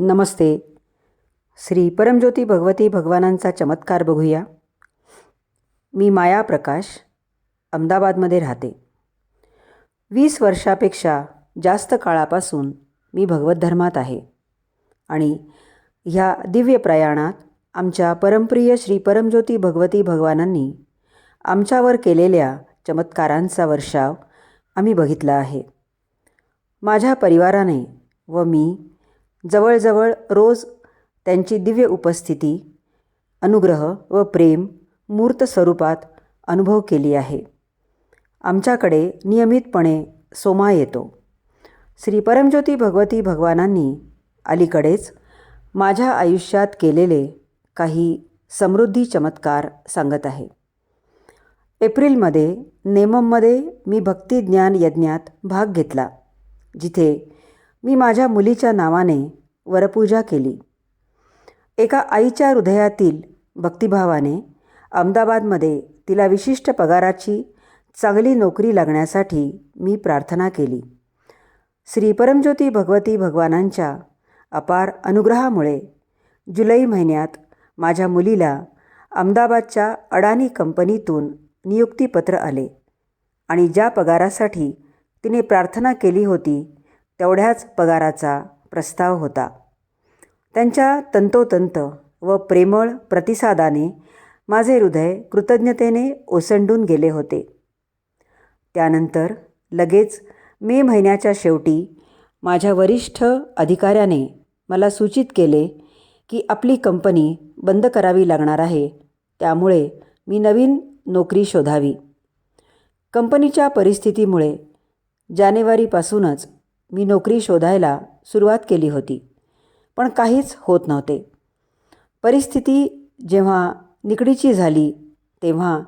नमस्ते. श्री परमज्योती भगवती भगवानांचा चमत्कार बघूया. मी माया प्रकाश अहमदाबादमध्ये राहते. वीस वर्षापेक्षा जास्त काळापासून मी भगवत धर्मात आहे आणि ह्या दिव्य प्रयाणात आमच्या परमप्रिय श्री परमज्योती भगवती भगवानांनी आमच्यावर केलेल्या चमत्कारांचा वर्षाव आम्ही बघितला आहे. माझ्या परिवाराने व मी जवळजवळ रोज त्यांची दिव्य उपस्थिती अनुग्रह व प्रेम मूर्त स्वरूपात अनुभव केली आहे. आमच्याकडे नियमितपणे सोमा येतो. श्री परमज्योती भगवती भगवानांनी अलीकडेच माझ्या आयुष्यात केलेले काही समृद्धी चमत्कार सांगत आहे. एप्रिलमध्ये नेमममध्ये मी भक्तिज्ञान यज्ञात भाग घेतला जिथे मी माझ्या मुलीच्या नावाने वरपूजा केली. एका आईच्या हृदयातील भक्तिभावाने अहमदाबादमध्ये तिला विशिष्ट पगाराची चांगली नोकरी लागण्यासाठी मी प्रार्थना केली. श्री परमज्योती भगवती भगवानांच्या अपार अनुग्रहामुळे जुलै महिन्यात माझ्या मुलीला अहमदाबादच्या अडाणी कंपनीतून नियुक्तीपत्र आले आणि ज्या पगारासाठी तिने प्रार्थना केली होती तेवढ्याच पगाराचा प्रस्ताव होता. त्यांच्या तंतोतंत व प्रेमळ प्रतिसादाने माझे हृदय कृतज्ञतेने ओसंडून गेले होते. त्यानंतर लगेच मे महिन्याच्या शेवटी माझ्या वरिष्ठ अधिकाऱ्याने मला सूचित केले की आपली कंपनी बंद करावी लागणार आहे. त्यामुळे मी नवीन नोकरी शोधावी. कंपनीच्या परिस्थितीमुळे जानेवारीपासूनच मी नोकरी शोधायला सुरुवात केली होती पण काहीच होत नव्हते. परिस्थिती जेव्हा निकडीची झाली तेव्हा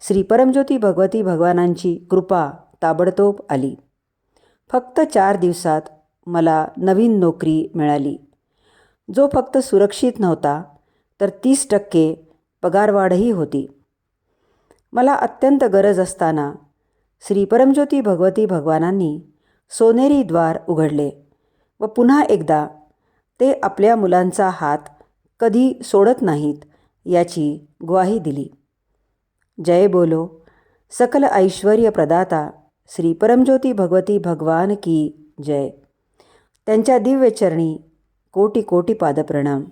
श्री परमज्योती भगवती भगवानांची कृपा ताबडतोब आली. फक्त चार दिवसात मला नवीन नोकरी मिळाली. जो फक्त सुरक्षित नव्हता तर तीस टक्के पगारवाढही होती. मला अत्यंत गरज असताना श्री परमज्योती भगवती भगवानांनी सोनेरी द्वार उघडले व पुन्हा एकदा ते आपल्या मुलांचा हात कधी सोडत नाहीत याची ग्वाही दिली. जय बोलो सकल ऐश्वर्य प्रदाता श्री परमज्योती भगवती भगवान की जय. त्यांच्या दिव्यचरणी कोटी कोटी पादप्रणाम.